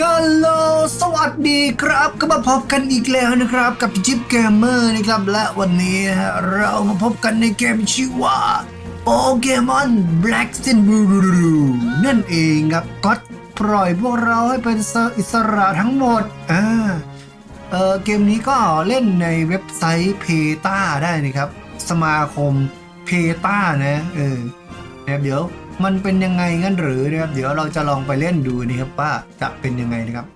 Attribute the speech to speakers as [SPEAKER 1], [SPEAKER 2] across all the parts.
[SPEAKER 1] ก็โลสวัสดีครับ ก็มาพบกันอีกแล้วนะครับกับจิ๊บเกมเมอร์นะครับและวันนี้เรามาพบกันในเกมชื่อว่าโปเกมอน Black and Blue นั่นเองครับก็ปล่อยพวกเราให้เป็นอิสระทั้งหมดอ่าเออเกมนี้ก็เล่นในเว็บไซต์เพตาได้นะครับ สมาคมเพตานะเออนะครับเดี๋ยว มันเป็นยังไงงั้นหรือนะครับ เดี๋ยวเราจะลองไปเล่นดูนะครับว่าจะเป็นยังไงนะครับ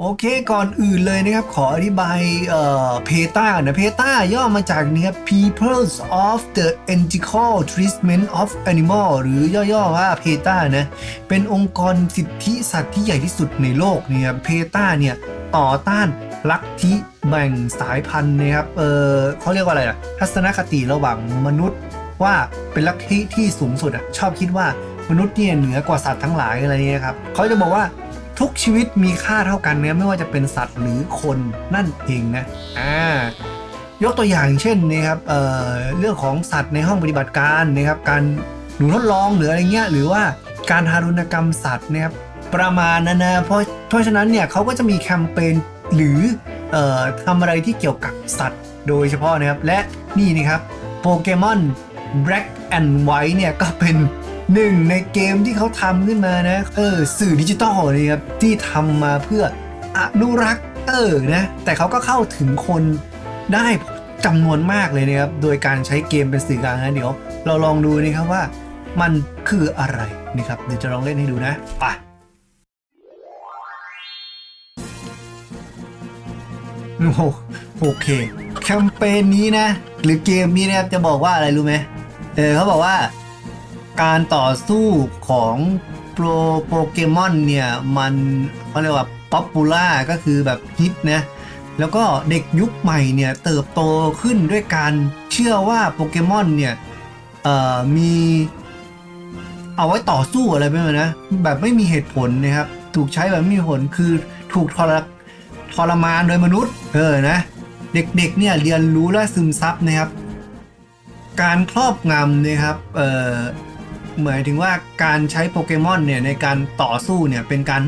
[SPEAKER 1] โอเคก่อนอื่นเลยนะครับ ขออธิบายเอ่อเพตานะเพตาย่อมาจากนี้ครับ Peoples of the Ethical Treatment of Animal หรือย่อๆว่าเพตานะ เป็นองค์กรสิทธิสัตว์ที่ใหญ่ที่สุดในโลกเนี่ยครับเพตาเนี่ยต่อต้านลัทธิแบ่งสายพันธุ์นะครับ เออเขาเรียกว่าอะไรอะทัศนคติระหว่างมนุษย์ ว่าเป็นลัทธิที่สูงสุดอะชอบคิดว่ามนุษย์เนี่ยเหนือกว่าสัตว์ทั้งหลายอะไรเนี่ยครับเขาจะบอกว่าทุกชีวิตมีค่าเท่ากันเนี่ยไม่ว่าจะเป็นสัตว์หรือคนนั่นเองนะอ่ายกตัวอย่างเช่นนะครับเอ่อเรื่องของสัตว์ในห้องปฏิบัติการนะครับ การหนูทดลองหรืออะไรเงี้ยหรือว่าการทารุณกรรมสัตว์นะครับประมาณนั้นนะเพราะเพราะฉะนั้นเนี่ยเขาก็จะมีแคมเปญหรือเอ่อทำอะไรที่เกี่ยวกับสัตว์ โดยเฉพาะนะครับและนี่นะครับโปเกมอน Black and White เนี่ยก็เป็นหนึ่งในเกมที่เขาทำขึ้นมานะเออสื่อดิจิตอลนี่ครับที่ทำมาเพื่ออนุรักษ์เออนะแต่เขาก็เข้าถึงคนได้จำนวนมากเลยนะครับโดยการใช้เกมเป็นสื่อกลางนะเดี๋ยว เราลองดูนะครับว่ามันคืออะไรนะครับเดี๋ยวจะลองเล่นให้ดูนะไปโอ้โอเค แคมเปญนี้นะ หรือเกมนี้นะครับจะบอกว่าอะไรรู้ไหม เออเขาบอกว่า การต่อสู้ของโปรโปเกมอนเนี่ยมันเขาเรียกว่าป๊อปปูล่าก็คือแบบฮิตนะแล้วก็เด็กยุคใหม่เนี่ยเติบโตขึ้นด้วยการเชื่อว่าโปเกมอนเนี่ยมีเอาไว้ต่อสู้อะไรไปเลยนะ แบบไม่มีเหตุผลนะครับ ถูกใช้แบบไม่มีผลคือถูกทรทรมานโดยมนุษย์เออนะ เด็กๆเนี่ยเรียนรู้และซึมซับนะครับ การครอบงำเนะครับเอ่อหมายถึงว่าการใช้โปเกมอนเนี่ยในการต่อสู้เนี่ยเป็นการ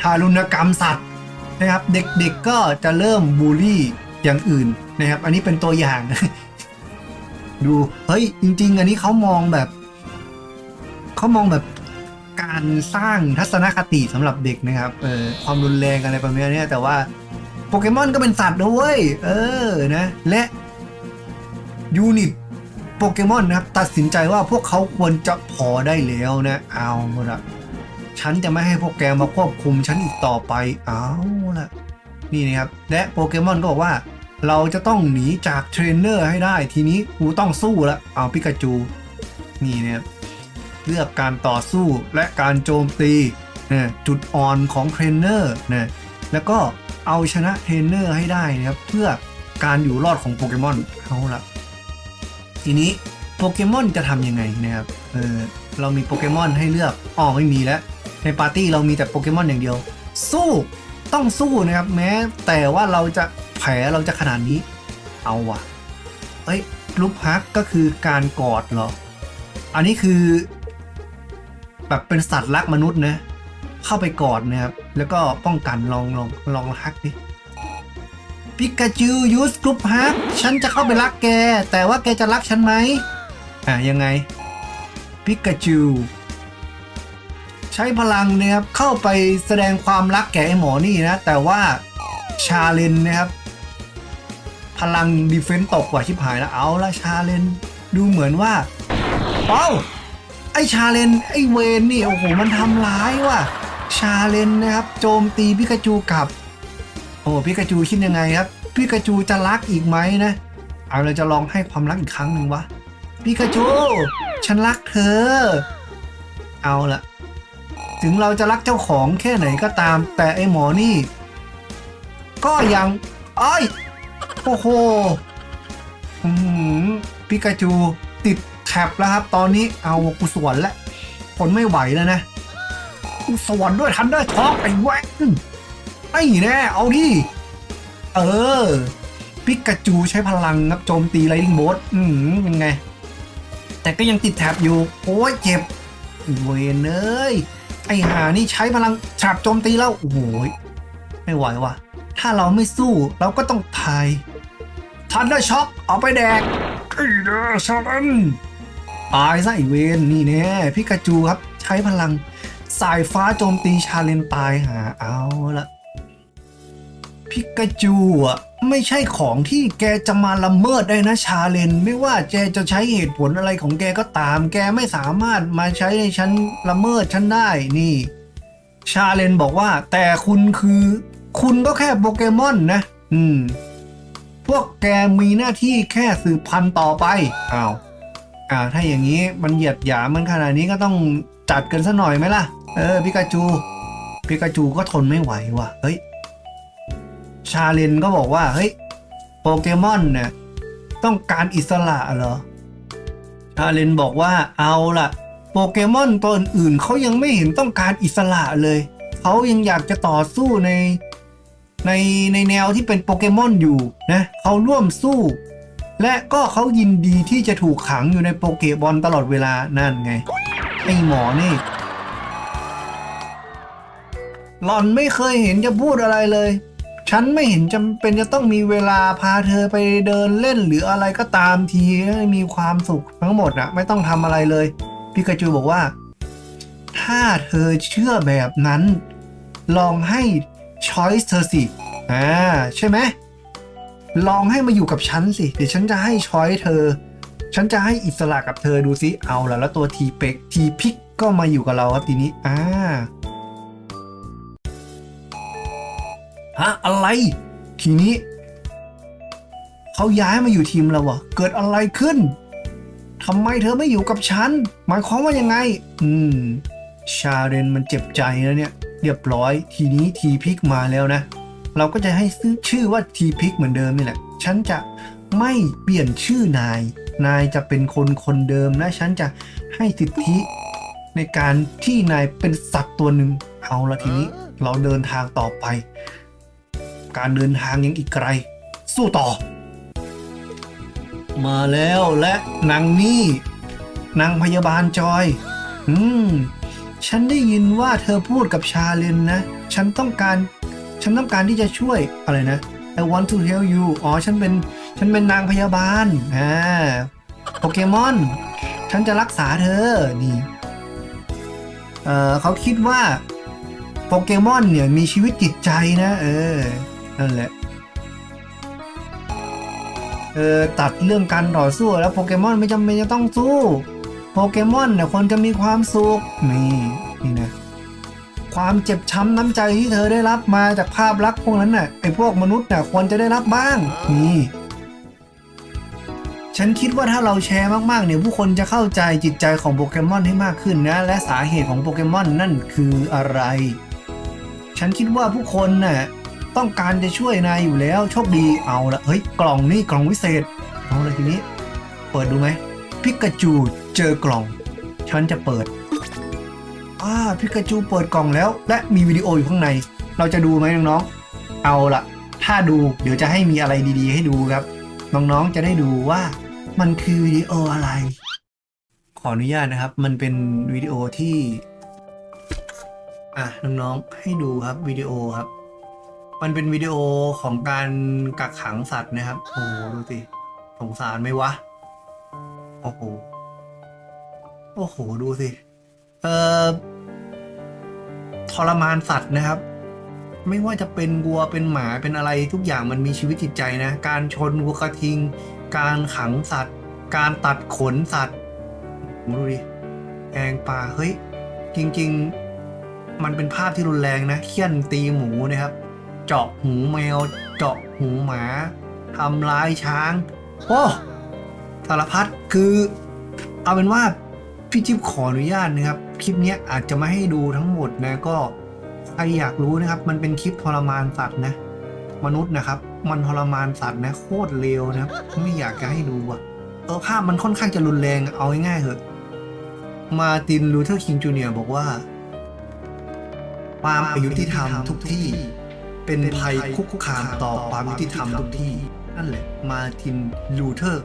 [SPEAKER 1] ทารุณกรรมสัตว์นะครับ เด็กๆก็จะเริ่มบูลลี่อย่างอื่นนะครับ อันนี้เป็นตัวอย่าง ดูเฮ้ยจริง ๆ อันนี้เขามองแบบเขามองแบบการสร้างทัศนคติสำหรับเด็กนะครับเออความรุนแรงอะไรประมาณนี้แต่ว่าโปเกมอนก็เป็นสัตว์นะเว้ยเออนะ และยูนิต โปเกมอนนะครับตัดสินใจว่าพวกเขาควรจะพอได้แล้วนะเอาละฉันจะไม่ให้พวกแกมาควบคุมฉันอีกต่อไปเอาละนี่นะครับและโปเกมอนก็บอกว่า เราจะต้องหนีจากเทรนเนอร์ให้ได้ ทีนี้กูต้องสู้ละเอาปิกาจูนี่นะครับเลือกการต่อสู้และการโจมตีนะจุดอ่อนของเทรนเนอร์นะแล้วก็เอาชนะเทรนเนอร์ให้ได้นะครับเพื่อการอยู่รอดของโปเกมอนเอาละ ทีนี้โปเกมอนจะทำยังไงนะครับเออเรามีโปเกมอนให้เลือกอ๋อไม่มีแล้ว ในปาร์ตี้เรามีแต่โปเกมอนอย่างเดียว สู้ต้องสู้นะครับ แม้แต่ว่าเราจะแผลเราจะขนาดนี้ เอาวะเอ้ยลูกฮักก็คือการกอดเหรอ อันนี้คือ แบบเป็นสัตว์รักมนุษย์นะ เข้าไปกอดนะครับ แล้วก็ป้องกันลองลองลองฮักดิ ปิกาจูยูสกรุ๊ปฮักฉันจะเข้าไปรักแก แต่ว่าแกจะรักฉันไหมอะยังไงปิกาจูใช้พลังนะครับเข้าไปแสดงความรักแก่ไอหมอนี่นะ แต่ว่าชาเลนนะครับ พลังดีเฟนต์ตกกว่าชิบหายแล้วเอาละชาเลนดูเหมือนว่าเป้าไอชาเลนไอเวนนี่โอ้โหมันทำร้ายว่ะชาเลนนะครับ โจมตีพิกาจูกับ โอ้พิกาจูคิดยังไงครับพิกาจูจะรักอีกไหมนะเอาเราจะลองให้ความรักอีกครั้งหนึ่งวะพิกาจูฉันรักเธอ เอาละถึงเราจะรักเจ้าของแค่ไหนก็ตาม แต่ไอหมอนี่ ก็ยังอ้อยโอ้โหพิกาจูติดแท็บแล้วครับ ตอนนี้เอากูสวนแล้วคนไม่ไหวแล้วนะกูสวนด้วยทันด้ท็อกไอ้แว็ก ไอ้แน่เอาดิเออพิกาจูใช้พลังครับโจมตีไลดิ้งโบสอืมเป็นไง แต่ก็ยังติดแท็บอยู่ โอ้ยเจ็บเวนเอ้ยไอหานี่ใช้พลังฉาบโจมตีแล้วโอ้โหไม่ไหวว่ะ ถ้าเราไม่สู้เราก็ต้องทายทันได้ช็อคเอาไปแดกไอ้เด้อชาลันตายซะไอเวนนี่แน่พิกาจูครับใช้พลังสายฟ้าโจมตีชาเลนตายหาเอาละ พิกาจูอะไม่ใช่ของที่แกจะมาละเมิดได้นะชาเลน ไม่ว่าแกจะใช้เหตุผลอะไรของแกก็ตาม แกไม่สามารถมาใช้ในฉันละเมิดฉันได้นี่ ชาเลนบอกว่า แต่คุณคือ คุณก็แค่โปเกมอนนะ อืม พวกแกมีหน้าที่แค่สืบพันธุ์ต่อไปอ้าวอ่าถ้าอย่างนี้มันเหยียดหยามมันขนาดนี้ก็ต้องจัดกันซะหน่อยไหมล่ะ เออพิกาจูพิกาจูก็ทนไม่ไหวว่ะเฮ้ย ชาเลนก็บอกว่า เฮ้ย โปเกมอนเนี่ยต้องการอิสระเหรอ ชาเลนบอกว่าเอาล่ะ โปเกมอนตัวอื่นๆเขายังไม่เห็นต้องการอิสระเลย เขายังอยากจะต่อสู้ในในในแนวที่เป็นโปเกมอนอยู่นะเขาร่วมสู้ และก็เขายินดีที่จะถูกขังอยู่ในโปเกบอลตลอดเวลานั่นไง ไอหมอนี่หล่อนไม่เคยเห็นจะพูดอะไรเลย ฉันไม่เห็นจำเป็นจะต้องมีเวลาพาเธอไปเดินเล่นหรืออะไรก็ตามทีให้มีความสุขทั้งหมดอะไม่ต้องทำอะไรเลยพิกาจูบอกว่า ถ้าเธอเชื่อแบบนั้น ลองให้ช้อยส์เธอสิอ่าใช่ไหมลองให้มาอยู่กับฉันสิ เดี๋ยวฉันจะให้ช้อยเธอ ฉันจะให้อิสระกับเธอดูสิเอาละแล้วตัวทีเป็กทีพิกก็มาอยู่กับเราครับทีนี้อ่า ฮะอะไร ทีนี้ เขาย้ายมาอยู่ทีมเราวะเกิดอะไรขึ้นทำไมเธอไม่อยู่กับฉัน หมายความว่ายังไง อืม ชาเรนมันเจ็บใจแล้วเนี่ย เรียบร้อย ทีนี้ทีพิกมาแล้วนะ เราก็จะให้ซื้อชื่อว่าทีพิกเหมือนเดิมนี่แหละ ฉันจะไม่เปลี่ยนชื่อนาย นายจะเป็นคนคนเดิมและฉันจะให้สิทธิในการที่นายเป็นสัตว์ตัวหนึ่ง เอาละทีนี้ เราเดินทางต่อไป การเดินทางยังอีกไกล สู้ต่อ มาแล้วและนางนี่นางพยาบาลจอย อืม ฉันได้ยินว่าเธอพูดกับชาเลนนะ ฉันต้องการ ฉันต้องการที่จะช่วยอะไรนะ I want to help you อ๋อ ฉันเป็น ฉันเป็นนางพยาบาล อ่า โปเกมอน ฉันจะรักษาเธอ นี่ เออเขาคิดว่า โปเกมอนเนี่ยมีชีวิตจิตใจนะ เออ นั่นแหละเออตัดเรื่องการต่อสู้แล้วโปเกมอนไม่จำเป็นจะต้องสู้ โปเกมอนเนี่ยควรจะมีความสุขนี่นี่นะความเจ็บช้ำน้ำใจที่เธอได้รับมาจากภาพลักษณ์พวกนั้นน่ะไอ้พวกมนุษย์น่ะควรจะได้รับบ้างนี่ฉันคิดว่าถ้าเราแชร์มากๆเนี่ยผู้คนจะเข้าใจจิตใจของโปเกมอนให้มากขึ้นนะ และสาเหตุของโปเกมอนนั่นคืออะไร ฉันคิดว่าผู้คนน่ะ ต้องการจะช่วยนายอยู่แล้วโชคดีเอาละเฮ้ยกล่องนี่กล่องวิเศษ เอาเลยทีนี้ เปิดดูไหมพิกาจูเจอกล่อง ฉันจะเปิดอ่าพิกาจูเปิดกล่องแล้ว และมีวิดีโออยู่ข้างใน เราจะดูไหมน้องๆเอาละถ้าดูเดี๋ยวจะให้มีอะไรดีๆ ให้ดูครับ น้องๆจะได้ดูว่ามันคือวิดีโออะไร ขออนุญาตนะครับ มันเป็นวิดีโอที่ อะน้องๆให้ดูครับวิดีโอครับ มันเป็นวิดีโอของการกักขังสัตว์นะครับ โอ้โหดูสิสงสารไหมวะ โอ้โห โอ้โห ดูสิ เอ่อ ทรมานสัตว์นะครับ ไม่ว่าจะเป็นวัว เป็นหมา เป็นอะไรทุกอย่างมันมีชีวิตจิตใจนะ การชนวัวกระทิง การขังสัตว์ การตัดขนสัตว์ดูดิแกงปลาเฮ้ย จริง ๆ มันเป็นภาพที่รุนแรงนะเคี่ยนตีหมูนะครับ เจาะหูแมว เจาะหูหมาทำร้ายช้าง โอ้สารพัดคือเอาเป็นว่าพี่จิ๊บขออนุญาตนะครับ คลิปนี้อาจจะไม่ให้ดูทั้งหมดนะก็ใครอยากรู้นะครับ มันเป็นคลิปทรมานสัตว์นะ มนุษย์นะครับ มันทรมานสัตว์นะโคตรเลวนะครับไม่อยากจะให้ดูอะเออภาพมันค่อนข้างจะรุนแรงเอาง่ายๆเถอะมาตินลูเทอร์คิงจูเนียร์บอกว่า ความอายุติธรรมทุกที่ เป็นภัยคุกคามต่อความยุติธรรมทุกที่ นั่นแหละมาตินลูเทอร์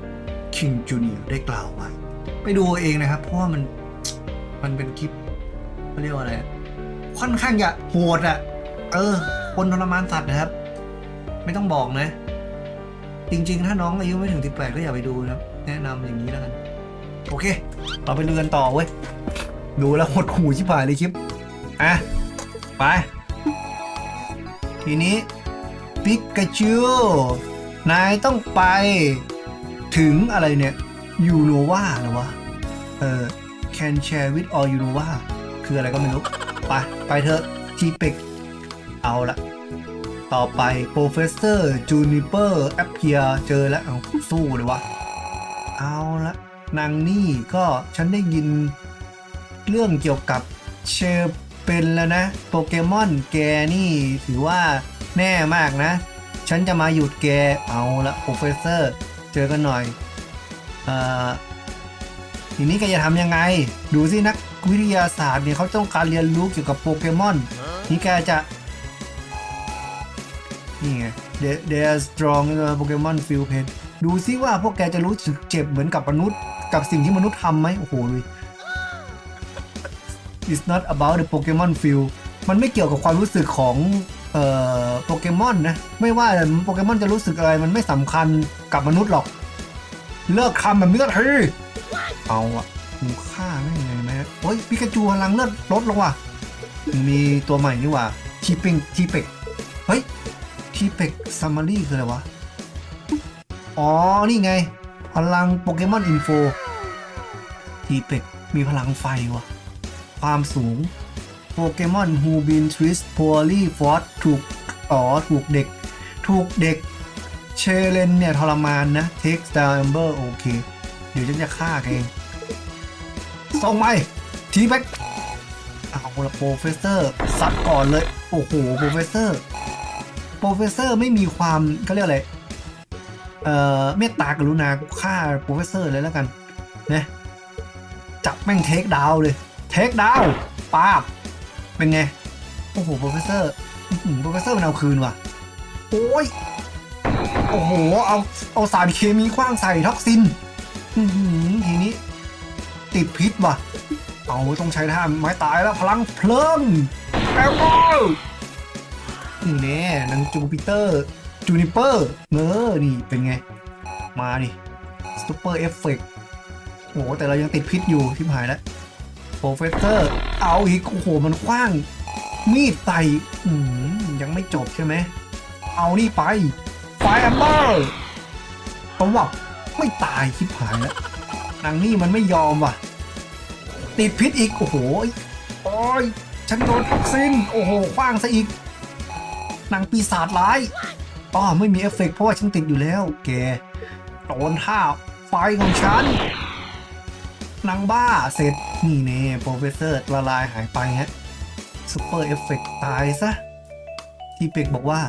[SPEAKER 1] คิงจูเนียร์ได้กล่าวไว้ ไปดูเองนะครับ เพราะว่ามันมันเป็นคลิปเขาเรียกว่าอะไร ค่อนข้างจะโหดอะเออ คนทรมานสัตว์นะครับ ไม่ต้องบอกนะ จริงๆ ถ้าน้องอายุไม่ถึงสิบแปดก็อย่าไปดูนะครับแนะนำอย่างนี้แล้วกัน โอเคเราไปเรือนต่อเว้ย ดูแล้วหดหูชิบหายเลยคลิป อะ ไป ทีนี้ปิกาจูนายต้องไปถึงอะไรเนี่ยยูโนวาเหรอวะ เออ can share with all you know ว่าคืออะไรก็ไม่รู้ ไป ไปเถอะทีเป็กเอาละต่อไป professor juniper appear เจอแล้วเอาสู้เลยวะ เอาละนางนี่ก็ฉันได้ยินเรื่องเกี่ยวกับเชฟ เป็นแล้วนะ โปเกมอนแกนี่ถือว่าแน่มากนะ ฉันจะมาหยุดแกเอาละ professor เจอกันหน่อยเอ่อทีนี้แกจะทำยังไง ดูสินักวิทยาศาสตร์เนี่ยเขาต้องการเรียนรู้เกี่ยวกับโปเกมอนนี่แกจะ นี่ไง They they are strong in the Pokemon feel pain ดูซิว่าพวกแกจะรู้สึกเจ็บเหมือนกับมนุษย์ กับสิ่งที่มนุษย์ทำไหมโอ้โหดู is not about the Pokemon feel มันไม่เกี่ยวกับความรู้สึกของเอ่อโปเกมอนนะ ไม่ว่าโปเกมอนจะรู้สึกอะไรมันไม่สำคัญกับมนุษย์หรอก เลิกคำแบบนี้ก็ทีเอาอะมูฆ่าไม่ไงไหมโอ้ยปิกาจูพลังเลือดลดลงว่ะ มีตัวใหม่นี่ว่าทีปิงทีเป็กเฮ้ยทีเป็กซัมมารีคืออะไรวะ อ๋อ นี่ไง พลังโปเกมอนอินโฟทีเป็กมีพลังไฟว่ะ ความสูง โปเกมอนฮูบินทริสโพลีฟอสถูกอ๋อถูกเด็ก ถูกเด็กเชเลนเนี่ย ทรมานนะเท็กซ์ดาร์เบอร์โอเค เดี๋ยวฉันจะฆ่าเองส่งไปทีแบ็กเอาละโปรเฟสเซอร์ซัดก่อนเลย โอ้โหโปรเฟสเซอร์โปรเฟสเซอร์ไม่มีความเขาเรียกอะไร เอ่อ เมตตากรุณาฆ่าโปรเฟสเซอร์เลยแล้วกันนะจับแม่งเทคดาวเลย เทคดาวปาบ เป็นไง โอ้โหโปรเฟสเซอร์โปรเฟสเซอร์มันเอาคืนว่ะ โอ้ย โอ้โห เอาเอาสารเคมีคว้างใส่ท็อกซินทีนี้ ติดพิษว่ะ เอาต้องใช้ท่าไม้ตายแล้วพลังเพลิงแอลกอลนี่แน่นางจูปิเตอร์ จูนิเปอร์เนอนี่เป็นไง มาดิซูเปอร์เอฟเฟกโอ้โหแต่เรายังติดพิษอยู่ที่หายแล้ว รเฟสเซอร์ เอาอีกโอ้โหมันคว้าง มีดไต่ยังไม่จบใช่ไหม เอานี่ไปไฟแอมเบอร์ผมว่าไม่ตายชิบหายแล้วนางนี่มันไม่ยอมว่ะ ติดพิษอีก โอ้โหโอ้ยฉันโดนท็อกซิน โอ้โหคว้างซะอีกนางปีศาจร้ายอ๋อไม่มีเอฟเฟกต์เพราะว่าฉันติดอยู่แล้ว แกโดนท่าไฟของฉันนางบ้าเสร็จ นี่เน่โปรเฟสเซอร์ละลายหายไปฮะซูเปอร์เอฟเฟกต์ตายซะ ที่เป็กบอกว่า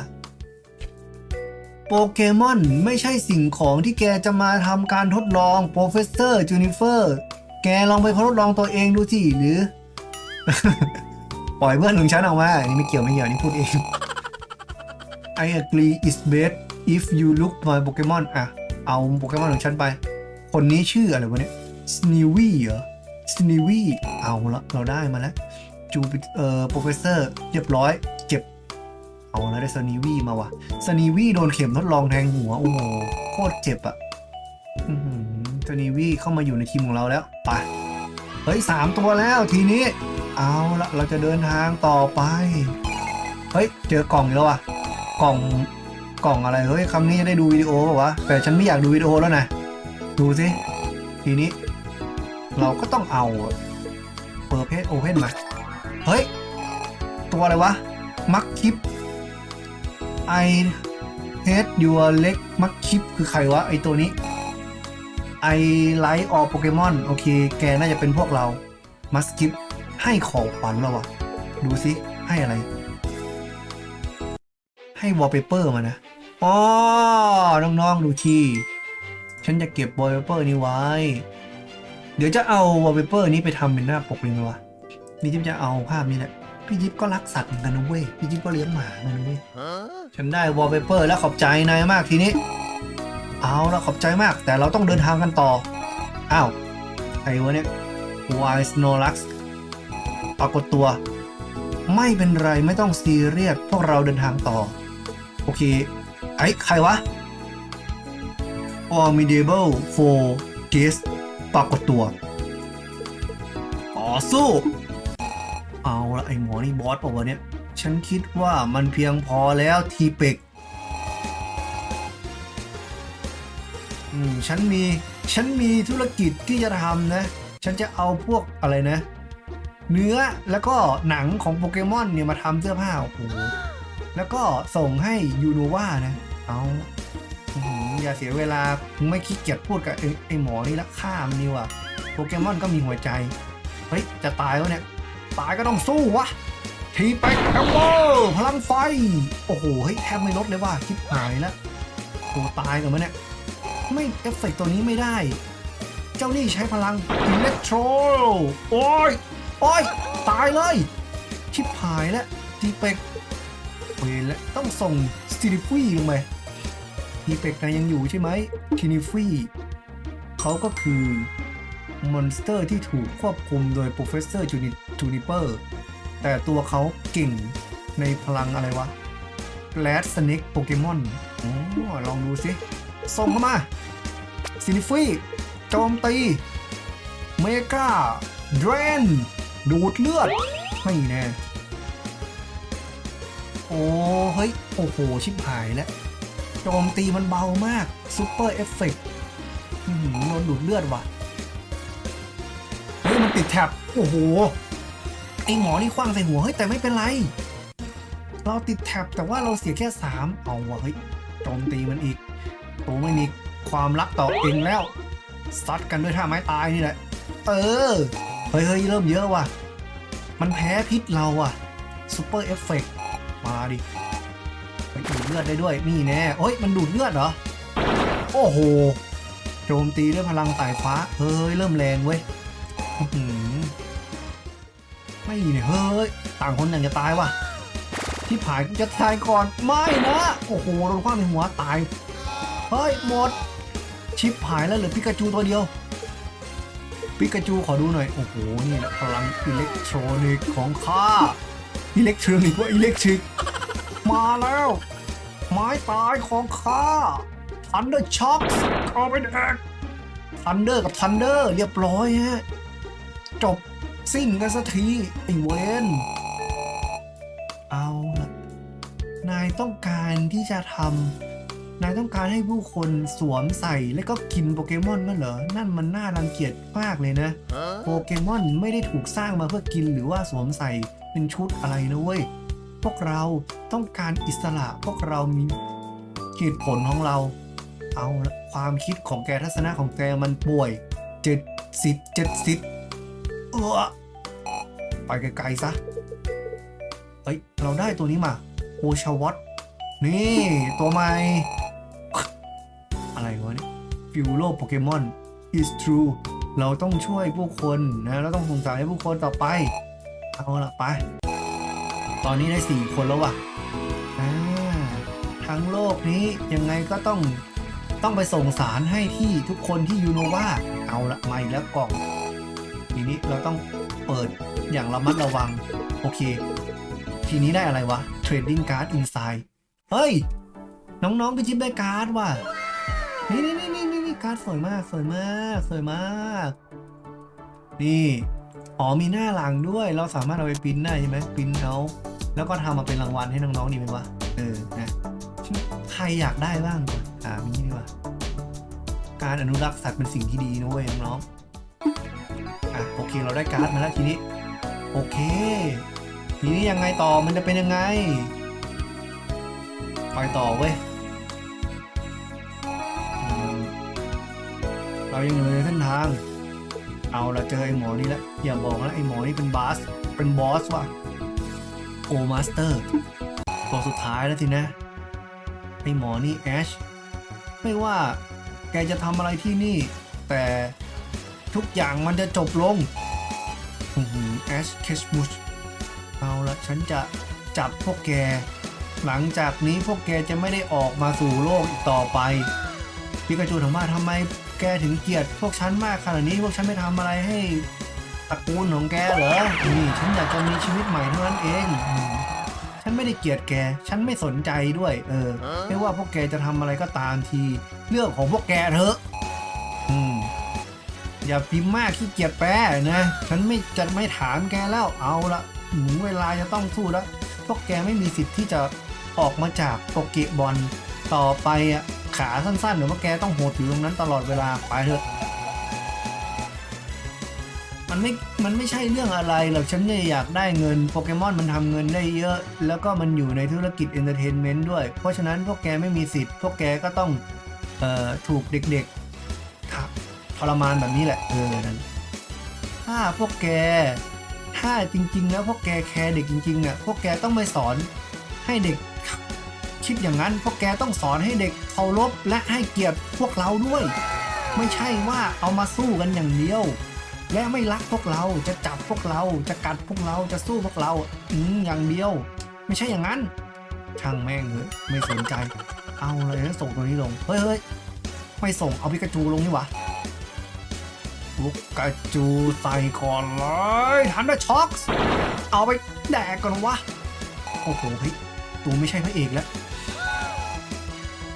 [SPEAKER 1] โปเกมอนไม่ใช่สิ่งของที่แกจะมาทำการทดลองโปรเฟสเซอร์จูนิเฟอร์แกลองไปทดลองตัวเองดูสิหรือ ปล่อยเพื่อนของฉันออกมาอันนี้ไม่เกี่ยวไม่เกี่ยวนี่พูดเอง I agree is best if you look my Pokemon อะ เอาโปเกมอนของฉันไป คนนี้ชื่ออะไรวะเนี่ย Sneewee เหรอ Sneewee เอาละเราได้มาแล้วจูปิเอ่อโปรเฟสเซอร์เรียบร้อยเก็บ เอาแล้วได้สนีวี่มาว่ะสนีวี่โดนเข็มทดลองแทงหัวโอ้โหโคตรเจ็บอะอื้อหือสนีวี่เข้ามาอยู่ในทีมของเราแล้วไปเฮ้ยสามตัวแล้วทีนี้ เอาละเราจะเดินทางต่อไป เฮ้ย เจอกล่องอีกแล้วว่ะกล่องกล่องอะไรเฮ้ยคำนี้จะได้ดูวิดีโอป่าวะแต่ฉันไม่อยากดูวิดีโอแล้วนะดูสิทีนี้ เราก็ต้องเอาเปิดเพจโอเพนมา เฮ้ย ตัวอะไรวะ มักคิป I hate your leg มักคิปคือใครวะ ไอตัวนี้ I like all Pokemon โอเค แกน่าจะเป็นพวกเรา มัสคิปให้ของขวัญเราอะดูสิ ให้อะไร ให้วอลเปเปอร์มานะอ๋อน้องๆ ดูทีฉันจะเก็บวอลเปเปอร์นี้ไว้ เดี๋ยวจะเอาวอลเปเปอร์นี้ไปทำเป็นหน้าปกเลยไหมวะนี่จิ๊บจะเอาภาพนี้แหละ พี่จิ๊บก็รักสัตว์เหมือนกันนะเว้ย พี่จิ๊บก็เลี้ยงหมาเหมือนกันนะเว้ย ฉันได้วอลเปเปอร์แล้วขอบใจนายมากทีนี้ เอาละขอบใจมาก แต่เราต้องเดินทางกันต่อ อ้าวใครวะเนี่ย Why Snorlax ปรากฏตัว ไม่เป็นไรไม่ต้องซีเรียสพวกเราเดินทางต่อ โอเค ไอ้ ใครวะ Formidable for Guest ปรากฏตัว ต่อสู้ เอาละไอ้หมอนี่บอสป่าวะเนี่ย ฉันคิดว่ามันเพียงพอแล้วทีเป็กอืมฉันมี ฉันมีธุรกิจที่จะทำนะ ฉันจะเอาพวกอะไรนะ เนื้อแล้วก็หนังของโปเกมอนเนี่ยมาทำเสื้อผ้า โอ้โห แล้วก็ส่งให้ยูโนวานะ เอา อย่าเสียเวลาไม่ขี้เกียจพูดกับไอ้ไอหมอนี่ละฆ่ามนนี่ว่ะโปเกมอนก็มีหัวใจ เฮ้ย จะตายแล้วเนี่ย ตายก็ต้องสู้วะ ทีไปแอมเบอร์พลังไฟ โอ้โหเฮ้ยแทบไม่ลดเลยว่ะคิดหายแล้วตัวตายกันมั้เนี่ย ไม่เอฟเฟกต์ตัวนี้ไม่ได้ เจ้านี่ใช้พลังอิเล็กโทรโอ้ยโอ้ยตายเลย ชิบหายแล้วทีเป็กเวรแล้วต้องส่งสติลิฟี่ลงไป ทีเป็กนายยังอยู่ใช่ไหมทีนิฟี่เขาก็คือมอนสเตอร์ที่ถูกควบคุมโดยโปรเฟสเซอร์จูนิเปอร์แต่ตัวเขาเก่งในพลังอะไรวะแรดสเน็กโปเกมอนอ๋อลองดูสิ ส่งเข้ามาซินิฟี่โจมตี เมกาเดรน ดูดเลือด ไม่แน่ โอ้เฮ้ย โอ้โห ชิบหายแล้ว จมตีมันเบามากซูเปอร์เอฟเฟกต์โดนดูดเลือดว่ะเฮ้ยมันติดแท็บโอ้โหไอหมอนี่คว้างใส่หัวเฮ้ยแต่ไม่เป็นไร เราติดแท็บแต่ว่าเราเสียแค่สามเอาว่ะเฮ้ยโจมตีมันอีกตัวไม่มีความรักต่อเองแล้วซัดกันด้วยท่าไม้ตายนี่แหละเออเฮ้ยเฮ้ยเริ่มเยอะว่ะ มันแพ้พิษเราอะซูเปอร์เอฟเฟกมาดิ มันดูดเลือดได้ด้วยนี่แน่โอ้ยมันดูดเลือดเหรอ โอ้โหโจมตีด้วยพลังสายฟ้า เฮ้ย เริ่มแรงเว้ยไม่เนี่ยเฮ้ย ต่างคนต่างจะตายว่ะ ที่ผายกูจะตายก่อน ไม่นะ โอ้โหโดนคว้างในหัวตาย เฮ้ย หมด ชิปหายแล้วเหลือปิกาจูตัวเดียวปิกาจูขอดูหน่อย โอ้โห นี่แหละพลังอิเล็กทรอนิกของข้า อิเล็กทรอนิกว่าอิเล็กทริก มาแล้ว ไม้ตายของข้าทันเดอร์ช็อคเอาไปแดกทันเดอร์กับทันเดอร์เรียบร้อยฮะจบสิ้นกันสักทีไอ้เวนเอาละนายต้องการที่จะทำนายต้องการให้ผู้คนสวมใส่และก็กินโปเกมอนนั่นเหรอ นั่นมันน่ารังเกียจมากเลยนะ โปเกมอนไม่ได้ถูกสร้างมาเพื่อกินหรือว่าสวมใส่เป็นชุดอะไรนะเว้ยพ วกเราต้องการอิสระพวกเรามีเหตุผลของเรา เอาความคิดของแกทัศนะของแกมันป่วยเจ็ดสิบเจ็ดสิบเออไปไกลๆซะเฮ้ยเราได้ตัวนี้มาโอชาวอตนี่ตัวใหม่ อะไรวะเนี่ยฟิวโลโปเกมอน is true เราต้องช่วยผู้คนนะเราต้องสงสารให้ผู้คนต่อไป เอาละไป ตอนนี้ได้สี่คนแล้วว่ะอ่าทั้งโลกนี้ยังไงก็ต้องต้องไปส่งสารให้ที่ทุกคนที่ยูโนวาเอาละมาอีกแล้วกล่อง ทีนี้เราต้องเปิดอย่างระมัดระวัง โอเค ทีนี้ได้อะไรวะ Trading Card Inside เฮ้ย น้องๆไปจิบได้การ์ดว่ะ นี่นี่นี่นี่นี่การ์ดสวยมากสวยมากสวยมาก นี่ อ๋อมีหน้าหลังด้วย เราสามารถเอาไปปิ้นได้ใช่ไหมปิ้นเอา แล้วก็ทำมาเป็นรางวัลให้น้องๆดีไหมวะ เออ นะ ใครอยากได้บ้างอ่ามีนี่ดีกว่า การอนุรักษ์สัตว์เป็นสิ่งที่ดีนะเว้ยน้องๆอะโอเค เราได้การ์ดมาแล้วทีนี้ โอเค ทีนี้ยังไงต่อ มันจะเป็นยังไง ไปต่อเว้ยเรายังอยู่ในเส้นทาง เอาละเจอไอ้หมอนี่แล้วอย่าบอกนะไอ้หมอนี่เป็นบาสเป็นบอสว่ะ โอมาสเตอร์ตัวสุดท้ายแล้วสินะไอหมอนี่แอชไม่ว่าแกจะทำอะไรที่นี่ แต่ทุกอย่างมันจะจบลงแอชเคชมุชเอาละฉันจะจับพวกแก หลังจากนี้พวกแกจะไม่ได้ออกมาสู่โลกอีกต่อไปปิกาจูถามว่าทำไมแกถึงเกลียดพวกฉันมากขนาดนี้พวกฉันไม่ทำอะไรให้ ตระกูลของแกเหรอ นี่ฉันอยากจะมีชีวิตใหม่เท่านั้นเองอืมฉันไม่ได้เกลียดแก ฉันไม่สนใจด้วย เออ ไม่ว่าพวกแกจะทำอะไรก็ตามที เรื่องของพวกแกเถอะ อืม อย่าพิมพ์มากขี้เกียจแปลนะ ฉันไม่จะไม่ถามแกแล้ว เอาละถึงเวลาจะต้องสู้แล้ว พวกแกไม่มีสิทธิ์ที่จะออกมาจากโปเกบอลต่อไปอะ ขาสั้นๆหรือว่าแกต้องโหดอยู่ตรงนั้นตลอดเวลา ไปเถอะ มันไม่ มันไม่ใช่เรื่องอะไรหรอกฉันเนี่ยอยากได้เงินโปเกมอนมันทำเงินได้เยอะ แล้วก็มันอยู่ในธุรกิจเอนเตอร์เทนเมนต์ด้วย เพราะฉะนั้นพวกแกไม่มีสิทธิ์ พวกแกก็ต้องเอ่อถูกเด็กๆทับทรมานแบบนี้แหละเออนั่นถ้าพวกแกถ้าจริงๆแล้วพวกแกแคร์เด็กจริงๆเนี่ยพวกแกต้องไม่สอนให้เด็กคิดอย่างนั้น พวกแกต้องสอนให้เด็กเคารพและให้เกียรติพวกเราด้วย ไม่ใช่ว่าเอามาสู้กันอย่างเดียว และไม่รักพวกเราจะจับพวกเราจะกัดพวกเราจะสู้พวกเราอืมอย่างเดียว ไม่ใช่อย่างนั้น ช่างแม่งเลยไม่สนใจ เอาเลยนะส่งตัวนี้ลงเฮ้ยเฮ้ยไม่ส่งเอาพิกาจูลงนี่หวะพิกาจูใส่ก่อนเลยทันเดอร์ช็อคเอาไปแดกก่อนวะโอ้โหเฮ้ยตูไม่ใช่พระเอกแล้ว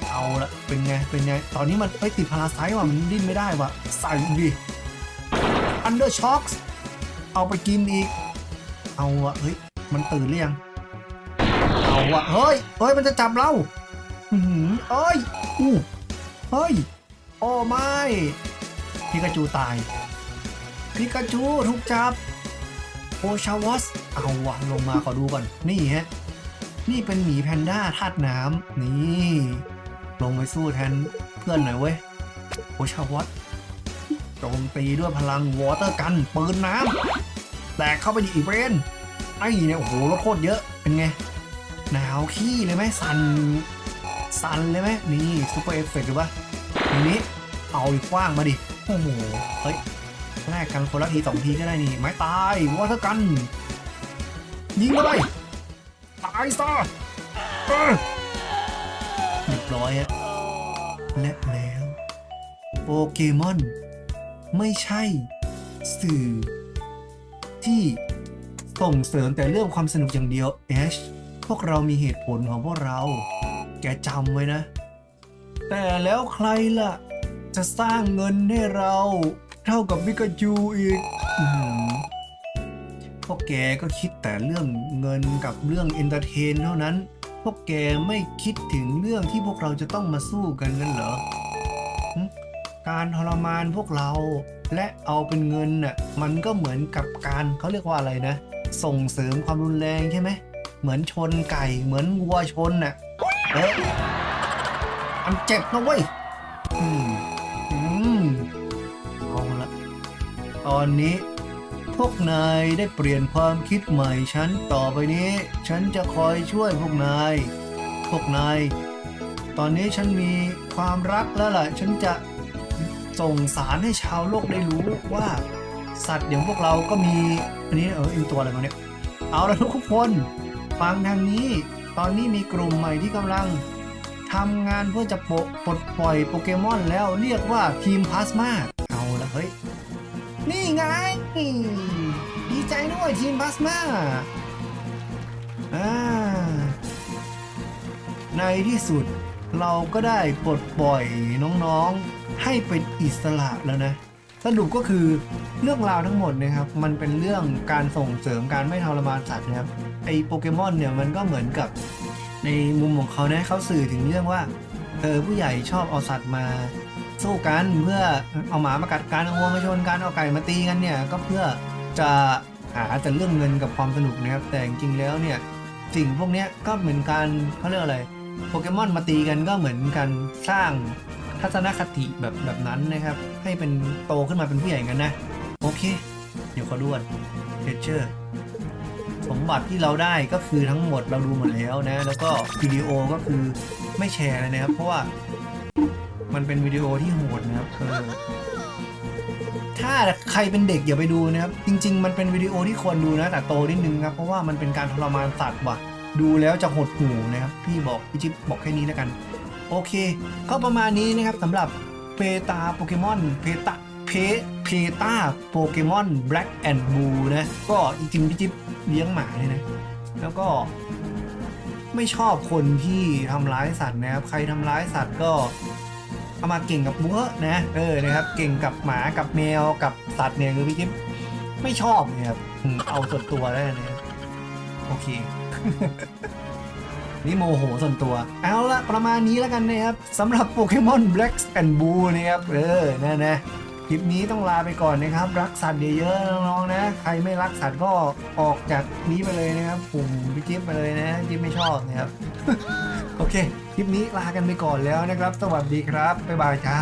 [SPEAKER 1] เอาละเป็นไงเป็นไงตอนนี้มันไปติดพาราไซต์ว่ะมันดิ้นไม่ได้ว่ะใส่ดิ นเดอร์ช็อคเอาไปกินอีก เอาอะเฮ้ย มันตื่นหรือยัง เอาอะเฮ้ย เฮ้ย มันจะจับเรา อือหือเอ้ย อู้เฮ้ย โอ้ไม่พิกาจูตายพิกาจูถูกจับโอชาวอส เอาวะลงมาขอดูก่อน นี่ฮะ นี่เป็นหมีแพนด้าธาตุน้ำนี่ ลงไปสู้แทนเพื่อนหน่อยเว้ย โอชาวอส โจมตีด้วยพลังวอเตอร์กันปืนน้ำแตกเข้าไปดิอีเวนไอ้เนี่ยโอ้โหรถโคตรเยอะเป็นไง หนาวขี้เลยไหมสันสันเลยไหมนี่ซูเปอร์เอฟเฟกต์หรือปะทีนี้เอาอีกกว้างมาดิโอ้โหเฮ้ยแลกกันคนละทีสองทีก็ได้นี่ไม้ตายวอเตอร์กัน ยิงเข้าไปตายซะเออเรียบร้อยอะและแล้วโปเกมอน ไม่ใช่สื่อ ที่ส่งเสริมแต่เรื่องความสนุกอย่างเดียวเอชพวกเรามีเหตุผลของพวกเรา แกจำไว้นะ แต่แล้วใครล่ะ จะสร้างเงินให้เรา เท่ากับวิกาจูอีกอื้อหือพวกแกก็คิดแต่เรื่องเงินกับเรื่องเอนเตอร์เทนเท่านั้น พวกแกไม่คิดถึงเรื่องที่พวกเราจะต้องมาสู้กันกันเหรอ การทรมานพวกเรา และเอาเป็นเงินน่ะมันก็เหมือนกับการเขาเรียกว่าอะไรนะ ส่งเสริมความรุนแรงใช่ไหมเหมือนชนไก่เหมือนวัวชนน่ะเออมันเจ็บนะเว้ยอืมอืมเอาละตอนนี้พวกนายได้เปลี่ยนความคิดใหม่ฉันต่อไปนี้ ฉันจะคอยช่วยพวกนาย พวกนาย ตอนนี้ฉันมีความรักแล้วล่ะ ฉันจะ ส่งสารให้ชาวโลกได้รู้ว่าสัตว์อย่างพวกเราก็มี อันนี้เอออินตัวอะไรมาเนี่ย เอาละทุกคน ฟังทางนี้ ตอนนี้มีกลุ่มใหม่ที่กำลังทำงานเพื่อจะปลดปลดปล่อยโปเกมอนแล้วเรียกว่าทีมพลาสมาเอาละเฮ้ย นี่ไง ดีใจด้วยทีมพลาสมาอ่าในที่สุดเราก็ได้ปลดปล่อยน้องๆ ให้เป็นอิสระแล้วนะ สรุปก็คือเรื่องราวทั้งหมดนะครับ มันเป็นเรื่องการส่งเสริมการไม่ทรมานสัตว์นะครับ ไอโปเกมอนเนี่ยมันก็เหมือนกับในมุมของเขานะเขาสื่อถึงเรื่องว่าเออผู้ใหญ่ชอบเอาสัตว์มาสู้กันเพื่อเอาหมามากัดกันเอาวัวมาชนกันเอาไก่มาตีกันเนี่ยก็เพื่อจะหาแต่เรื่องเงินกับความสนุกนะครับ แต่จริงๆแล้วเนี่ยสิ่งพวกนี้ก็เหมือนการเขาเรียกอะไรโปเกมอนมาตีกันก็เหมือนกันสร้าง ทัศนคติแบบแบบนั้นนะครับ ให้เป็นโตขึ้นมาเป็นผู้ใหญ่กันนะ โอเค เดี๋ยวขอดูก่อนเทเชอร์สมบัติที่เราได้ก็คือทั้งหมดเราดูหมดแล้วนะ แล้วก็วิดีโอก็คือไม่แชร์เลยนะครับ เพราะว่ามันเป็นวิดีโอที่โหดนะครับเออถ้าใครเป็นเด็กอย่าไปดูนะครับ จริง ๆ มันเป็นวิดีโอที่ควรดูนะ แต่โตนิดนึงครับ เพราะว่ามันเป็นการทรมานสัตว์ว่ะ ดูแล้วจะหดหูนะครับ พี่บอกพี่จิ๊บบอกแค่นี้แล้วกัน โอเค ก็ประมาณนี้นะครับสำหรับเพตาโปเกมอนเพตาเพเพเพตาโปเกมอนแบล็กแอนด์บูนะก็จริงๆพี่จิ๊บเลี้ยงหมาเลยนะ แล้วก็ไม่ชอบคนที่ทำร้ายสัตว์นะครับ ใครทำร้ายสัตว์ก็เอามาเก่งกับบัวนะเออนะครับ เก่งกับหมากับแมวกับสัตว์เนี่ยคือพี่จิ๊บไม่ชอบเนะครับเอาส่วนตัวแล้วกันะโอเค นี่โมโหส่วนตัว เอาละประมาณนี้แล้วกันนะครับสำหรับโปเกมอน Black and Blue นะครับเออนะนะคลิปนี้ต้องลาไปก่อนนะครับ รักสัตว์เยอะๆน้องๆนะ ใครไม่รักสัตว์ก็ออกจากนี้ไปเลยนะครับปุ่มพี่จิ๊บไปเลยนะจิ๊บไม่ชอบนะครับ โอเค คลิปนี้ลากันไปก่อนแล้วนะครับ สวัสดีครับ บ๊ายบายจ้า